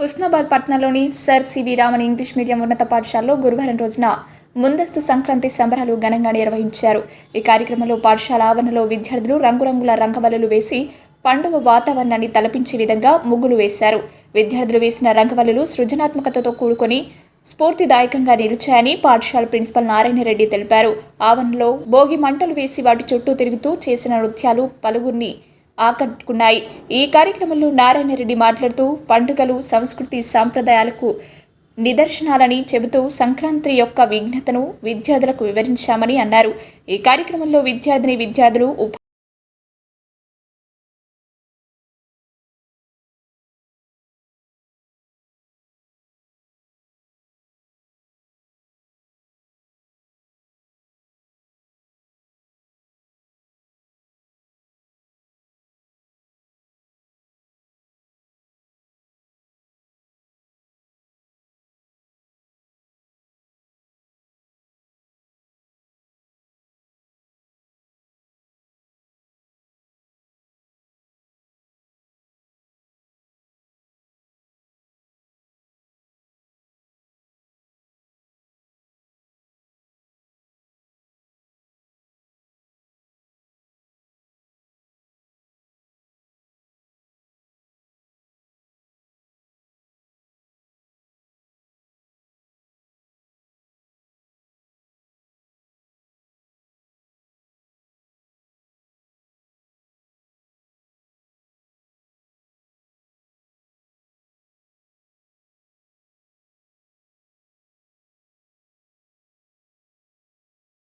హుస్నాబాద్ పట్టణంలోని sir CV Raman English medium ఉన్నత పాఠశాలలో గురువారం రోజున ముందస్తు సంక్రాంతి సంబరాలు ఘనంగా నిర్వహించారు. ఈ కార్యక్రమంలో పాఠశాల ఆవరణలో విద్యార్థులు రంగురంగుల రంగవల్లులు వేసి పండుగ వాతావరణాన్ని తలపించే విధంగా ముగ్గులు వేశారు. విద్యార్థులు వేసిన రంగవల్లులు సృజనాత్మకతతో కూడుకొని స్ఫూర్తిదాయకంగా నిలిచాయని పాఠశాల ప్రిన్సిపల్ నారాయణరెడ్డి తెలిపారు. ఆవరణలో భోగి మంటలు వేసి వాటి చుట్టూ తిరుగుతూ చేసిన నృత్యాలు పలువురిని ఆకట్టుకున్నాయి. ఈ కార్యక్రమంలో నారాయణరెడ్డి మాట్లాడుతూ పండుగలు సంస్కృతి సాంప్రదాయాలకు నిదర్శనాలని చెబుతూ సంక్రాంతి యొక్క విఘ్నతను విద్యార్థులకు వివరించామని అన్నారు. ఈ కార్యక్రమంలో విద్యార్థిని విద్యార్థులు